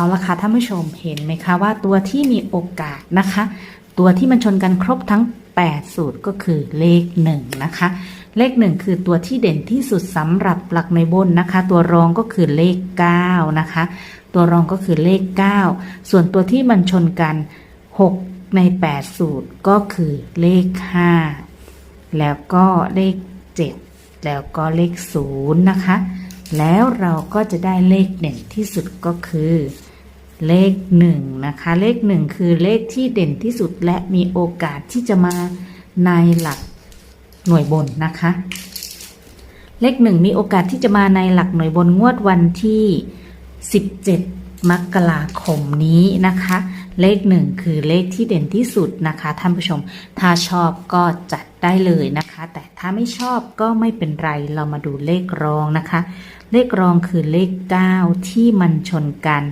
เอาละค่ะท่านผู้ชมเห็นไหมคะว่าตัวที่มีโอกาสนะคะ ตัวที่มันชนกันครบทั้ง 8 สูตรก็คือเลข 1 นะคะ เลข 1 คือตัวที่เด่นที่สุดสำหรับหลักในบนนะคะ ตัวรองก็คือเลข 9 นะคะ ตัวรองก็คือเลข 9 ส่วนตัวที่มันชนกัน 6 ใน 8 สูตรก็คือเลข 5 แล้วก็เลข 7 แล้วก็เลข 0 นะคะแล้วเราก็จะได้เลขเด่นที่สุดก็คือ เลขหนึ่งนะคะ เลขหนึ่งคือเลขที่เด่นที่สุดและมีโอกาสที่จะมาในหลักหน่วยบนนะคะ เลขหนึ่งมีโอกาสที่จะมาในหลักหน่วยบนงวดวันที่ 17 มกราคมนี้นะคะ เลขหนึ่งคือเลขที่เด่นที่สุดนะคะ ท่านผู้ชม ถ้าชอบก็จัดได้เลยนะคะ แต่ถ้าไม่ชอบก็ไม่เป็นไรเรามาดูเลขรองนะคะ เลขรองคือเลข 9 ที่มันชนกัน